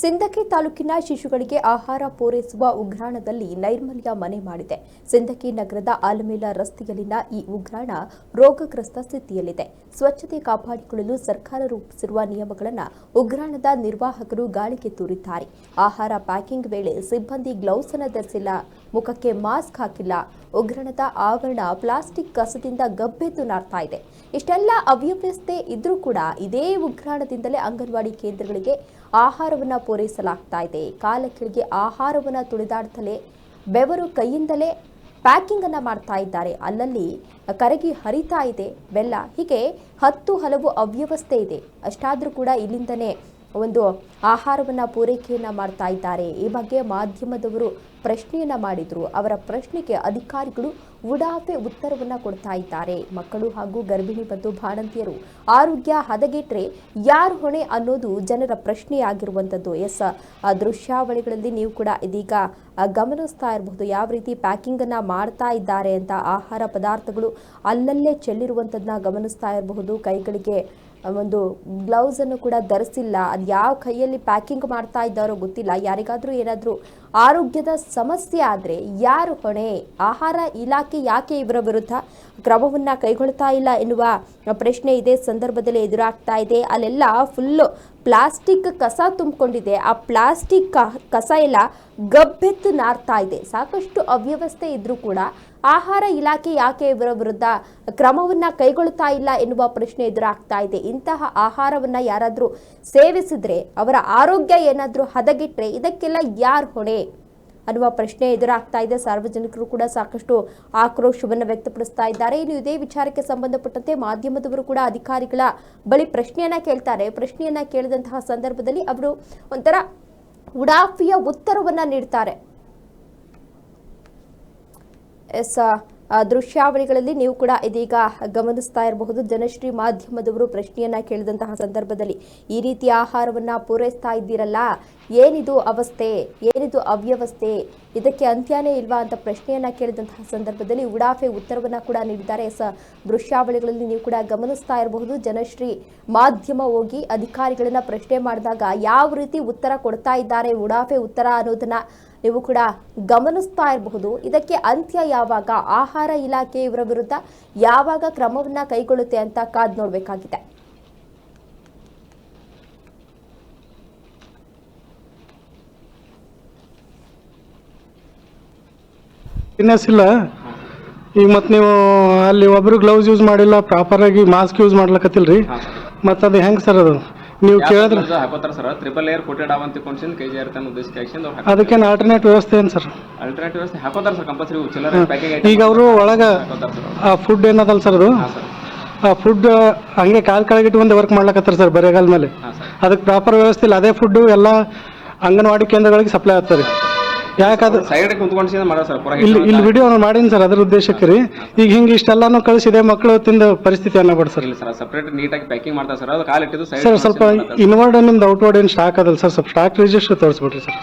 ಸಿಂದಗಿ ತಾಲೂಕಿನ ಶಿಶುಗಳಿಗೆ ಆಹಾರ ಪೂರೈಸುವ ಉಗ್ರಾಣದಲ್ಲಿ ನೈರ್ಮಲ್ಯ ಮನೆ ಮಾಡಿದೆ. ಸಿಂಧಕಿ ನಗರದ ಆಲಮೇಲ ರಸ್ತೆಯಲ್ಲಿನ ಈ ಉಗ್ರಾಣ ರೋಗಗ್ರಸ್ತ ಸ್ಥಿತಿಯಲ್ಲಿದೆ. ಸ್ವಚ್ಛತೆ ಕಾಪಾಡಿಕೊಳ್ಳಲು ಸರ್ಕಾರ ರೂಪಿಸಿರುವ ನಿಯಮಗಳನ್ನು ಉಗ್ರಾಣದ ನಿರ್ವಾಹಕರು ಗಾಳಿಗೆ ತೂರಿದ್ದಾರೆ. ಆಹಾರ ಪ್ಯಾಕಿಂಗ್ ವೇಳೆ ಸಿಬ್ಬಂದಿ ಗ್ಲೌಸ್ ಅನ್ನು ಧರಿಸಿಲ್ಲ, ಮುಖಕ್ಕೆ ಮಾಸ್ಕ್ ಹಾಕಿಲ್ಲ. ಉಗ್ರಾಣದ ಆವರಣ ಪ್ಲಾಸ್ಟಿಕ್ ಕಸದಿಂದ ಗಬ್ಬೆದ್ದು ನಾರ್ತಾ ಇದೆ. ಇಷ್ಟೆಲ್ಲ ಅವ್ಯವಸ್ಥೆ ಇದ್ರೂ ಕೂಡ ಇದೇ ಉಗ್ರಾಣದಿಂದಲೇ ಅಂಗನವಾಡಿ ಕೇಂದ್ರಗಳಿಗೆ ಆಹಾರವನ್ನು ಪೂರೈಸಲಾಗ್ತಾ ಇದೆ. ಕಾಲ ಕೆಳಗೆ ಆಹಾರವನ್ನು ತುಳಿದಾಡ್ತಲೇ ಬೆವರು ಕೈಯಿಂದಲೇ ಪ್ಯಾಕಿಂಗ್ ಅನ್ನ ಮಾಡ್ತಾ ಇದ್ದಾರೆ. ಅಲ್ಲಲ್ಲಿ ಕರಗಿ ಹರಿತಾ ಇದೆ. ಬೆಲ್ಲ ಹೀಗೆ ಹತ್ತು ಹಲವು ಅವ್ಯವಸ್ಥೆ ಇದೆ. ಅಷ್ಟಾದರೂ ಕೂಡ ಇಲ್ಲಿಂದನೇ ಒಂದು ಆಹಾರವನ್ನು ಪೂರೈಕೆಯನ್ನು ಮಾಡ್ತಾ ಇದ್ದಾರೆ. ಈ ಬಗ್ಗೆ ಮಾಧ್ಯಮದವರು ಪ್ರಶ್ನೆಯನ್ನ ಮಾಡಿದ್ರು. ಅವರ ಪ್ರಶ್ನೆಗೆ ಅಧಿಕಾರಿಗಳು ಉಡಾಫೆ ಉತ್ತರವನ್ನ ಕೊಡ್ತಾ ಇದ್ದಾರೆ. ಮಕ್ಕಳು ಹಾಗೂ ಗರ್ಭಿಣಿ ಮತ್ತು ಬಾಣಂತಿಯರು ಆರೋಗ್ಯ ಹದಗೆಟ್ರೆ ಯಾರು ಹೊಣೆ ಅನ್ನೋದು ಜನರ ಪ್ರಶ್ನೆಯಾಗಿರುವಂಥದ್ದು ಎಸ್ ದೃಶ್ಯಾವಳಿಗಳಲ್ಲಿ ನೀವು ಕೂಡ ಇದೀಗ ಗಮನಿಸ್ತಾ ಇರಬಹುದು ಯಾವ ರೀತಿ ಪ್ಯಾಕಿಂಗನ್ನು ಮಾಡ್ತಾ ಇದ್ದಾರೆ ಅಂತ. ಆಹಾರ ಪದಾರ್ಥಗಳು ಅಲ್ಲಲ್ಲೇ ಚೆಲ್ಲಿರುವಂಥದ್ದನ್ನ ಗಮನಿಸ್ತಾ ಇರಬಹುದು. ಕೈಗಳಿಗೆ ಒಂದು ಗ್ಲೌಸ್ ಅನ್ನು ಕೂಡ ಧರಿಸಿಲ್ಲ. ಅದು ಯಾವ ಕೈಯಲ್ಲಿ ಪ್ಯಾಕಿಂಗ್ ಮಾಡ್ತಾ ಇದ್ದಾರೋ ಗೊತ್ತಿಲ್ಲ. ಯಾರಿಗಾದ್ರೂ ಏನಾದರೂ ಆರೋಗ್ಯದ ಸಮಸ್ಯೆ ಆದ್ರೆ ಯಾರು ಹೊಣೆ? ಆಹಾರ ಇಲಾಖೆ ಯಾಕೆ ಇವರ ವಿರುದ್ಧ ಕ್ರಮವನ್ನ ಕೈಗೊಳ್ತಾ ಇಲ್ಲ ಎನ್ನುವ ಪ್ರಶ್ನೆ ಇದೇ ಸಂದರ್ಭದಲ್ಲಿ ಎದುರಾಗ್ತಾ ಇದೆ. ಅಲ್ಲೆಲ್ಲ ಫುಲ್ಲು ಪ್ಲಾಸ್ಟಿಕ್ ಕಸ ತುಂಬಿಕೊಂಡಿದೆ. ಆ ಪ್ಲಾಸ್ಟಿಕ್ ಕಸ ಎಲ್ಲ ಗಬ್ಬೆತ್ತು ನಾರ್ತಾ ಇದೆ. ಸಾಕಷ್ಟು ಅವ್ಯವಸ್ಥೆ ಇದ್ರೂ ಕೂಡ ಆಹಾರ ಇಲಾಖೆ ಯಾಕೆ ಇವರ ವಿರುದ್ಧ ಕ್ರಮವನ್ನ ಕೈಗೊಳ್ತಾ ಇಲ್ಲ ಎನ್ನುವ ಪ್ರಶ್ನೆ ಎದುರಾಗ್ತಾ ಇದೆ. ಇಂತಹ ಆಹಾರವನ್ನ ಯಾರಾದರೂ ಸೇವಿಸಿದ್ರೆ ಅವರ ಆರೋಗ್ಯ ಏನಾದರೂ ಹದಗೆಟ್ರೆ ಇದಕ್ಕೆಲ್ಲ ಯಾರು ಹೊಣೆ? ಅನ್ನುವ ಪ್ರಶ್ನೆ ಎದುರಾಗ್ತಾ ಇದೆ. ಸಾರ್ವಜನಿಕರು ಕೂಡ ಸಾಕಷ್ಟು ಆಕ್ರೋಶವನ್ನು ವ್ಯಕ್ತಪಡಿಸ್ತಾ ಇದ್ದಾರೆ. ಇನ್ನು ಇದೇ ವಿಚಾರಕ್ಕೆ ಸಂಬಂಧಪಟ್ಟಂತೆ ಮಾಧ್ಯಮದವರು ಕೂಡ ಅಧಿಕಾರಿಗಳ ಬಳಿ ಪ್ರಶ್ನೆಯನ್ನ ಕೇಳ್ತಾರೆ. ಪ್ರಶ್ನೆಯನ್ನ ಕೇಳಿದಂತಹ ಸಂದರ್ಭದಲ್ಲಿ ಅವರು ಒಂಥರ ಉಡಾಫಿಯ ಉತ್ತರವನ್ನ ನೀಡ್ತಾರೆ. ಎಸ್ ದೃಶ್ಯಾವಳಿಗಳಲ್ಲಿ ನೀವು ಕೂಡ ಇದೀಗ ಗಮನಿಸ್ತಾ ಇರಬಹುದು. ಜನಶ್ರೀ ಮಾಧ್ಯಮದವರು ಪ್ರಶ್ನೆಯನ್ನ ಕೇಳಿದಂತಹ ಸಂದರ್ಭದಲ್ಲಿ ಈ ರೀತಿ ಆಹಾರವನ್ನ ಪೂರೈಸ್ತಾ ಇದ್ದೀರಲ್ಲ? ಏನಿದು ಅವಸ್ಥೆ? ಏನಿದು ಅವ್ಯವಸ್ಥೆ? ಇದಕ್ಕೆ ಅಂತ್ಯನೇ ಇಲ್ವಾ ಅಂತ ಪ್ರಶ್ನೆಯನ್ನ ಕೇಳಿದಂತಹ ಸಂದರ್ಭದಲ್ಲಿ ಉಡಾಫೆ ಉತ್ತರವನ್ನ ಕೂಡ ನೀಡಿದ್ದಾರೆ. ಸ ದೃಶ್ಯಾವಳಿಗಳಲ್ಲಿ ನೀವು ಕೂಡ ಗಮನಿಸ್ತಾ ಇರಬಹುದು. ಜನಶ್ರೀ ಮಾಧ್ಯಮ ಹೋಗಿ ಅಧಿಕಾರಿಗಳನ್ನ ಪ್ರಶ್ನೆ ಮಾಡಿದಾಗ ಯಾವ ರೀತಿ ಉತ್ತರ ಕೊಡ್ತಾ ಇದ್ದಾರೆ, ಉಡಾಫೆ ಉತ್ತರ ಅನ್ನೋದನ್ನ ನೀವು ಕೂಡ ಗಮನಿಸ್ತಾ ಇರಬಹುದು. ಇದಕ್ಕೆ ಅಂತ್ಯ ಯಾವಾಗ? ಆಹಾರ ಇಲಾಖೆ ಇವರ ವಿರುದ್ಧ ಯಾವಾಗ ಕ್ರಮವನ್ನ ಕೈಗೊಳ್ಳುತ್ತೆ ಅಂತ ಕಾದ್ ನೋಡಬೇಕಾಗಿದೆ. ಫಿಟ್ನೆಸ್ ಇಲ್ಲ. ಈಗ ಮತ್ತೆ ನೀವು ಅಲ್ಲಿ ಒಬ್ರು ಗ್ಲೌಸ್ ಯೂಸ್ ಮಾಡಿಲ್ಲ ಪ್ರಾಪರ್ ಆಗಿ ಮಾಸ್ಕ್ ಯೂಸ್ ಮಾಡ್ಲಕತ್ತಿಲ್ರಿ. ಮತ್ತೆ ಅದು ಹೆಂಗ್ ಸರ್ ಅದು? ನೀವು ಕೇಳಿದ್ರೆ ಹಾಕೋತಾರ ಸರ್ ಟ್ರಿಪಲ್ ಏರ್ ಕೋಟೆಡ್ ಅವಂತ ಕೊಂಡ್ಸಿಂದ ಕೈ ಜಾರಿತ ಉದ್ದೇಶಕ್ಕೆ ಹಾಕ್ಸಿಂದ ಅವ್ರು ಅದಕ್ಕೇನು ಆಲ್ಟರ್ನೇಟ್ ವ್ಯವಸ್ಥೆ ಏನು ಸರ್ ಅಲ್ಟರ್ನೇಟಿವ್ ವ್ಯವಸ್ಥೆ ಹಾಕೋತಾರ ಸರ್ ಕಂಪಲ್ಸರಿ ಚಿಲ್ಲರ್ ಪ್ಯಾಕಿಂಗ್ ಈಗ ಅವರು ಒಳಗ ಆ ಫುಡ್ ಏನದಲ್ಲ ಸರ್ ಅದು? ಆ ಫುಡ್ ಹಂಗೆ ಕಾಲ್ ಕೆಳಗೆ ಇಟ್ಕೊಂಡು ವರ್ಕ್ ಮಾಡ್ಲಕತ್ತಾರ ಸರ್ ಬರೆಗಾಲ ಮೇಲೆ. ಅದಕ್ಕೆ ಪ್ರಾಪರ್ ವ್ಯವಸ್ಥೆ ಇಲ್ಲ. ಅದೇ ಫುಡ್ ಎಲ್ಲ ಅಂಗನವಾಡಿ ಕೇಂದ್ರಗಳಿಗೆ ಸಪ್ಲೈ ಆಗ್ತದೆ. ಯಾಕದು ಸೈಡ್ ಕುಂತ್ಕೊಂಡ್ಸಿಂದ ಮಾಡೋ ಸರ್ ಪೂರ ಇಲ್ಲಿ ಇಲ್ಲಿ ವಿಡಿಯೋ ಮಾಡೀನಿ ಸರ್ ಅದ್ರ ಉದ್ದೇಶಕ್ಕೆ ರೀ. ಈಗ ಹಿಂಗೆ ಇಷ್ಟೆಲ್ಲಾನು ಕಳಿಸಿದೆ ಮಕ್ಕಳು ತಿಂದ ಪರಿಸ್ಥಿತಿ ಅನ್ನಬಾರ್ದು ಸರ್ ಇಲ್ಲಿ ಸರ್ ಸಪ್ರೇಟ್ ನೀಟಾಗಿ ಪ್ಯಾಕಿಂಗ್ ಮಾಡ್ತಾರೆ ಸರ್ ಅದು ಕಾಲ್ ಇಟ್ಟಿದ್ದು ಸೈಡ್ ಸರ್ ಸ್ವಲ್ಪ ಇನ್ವರ್ಡ್ ನಿಮ್ದು ಔಟ್ವರ್ಡ್ ಏನು ಸ್ಟಾಕ್ ಅದಲ್ಲ ಸರ್ ಸ್ವಲ್ಪ ಸ್ಟಾಕ್ ರಿಜಿಸ್ಟರ್ ತೋರಿಸ್ಬಿಟ್ರಿ ಸರ್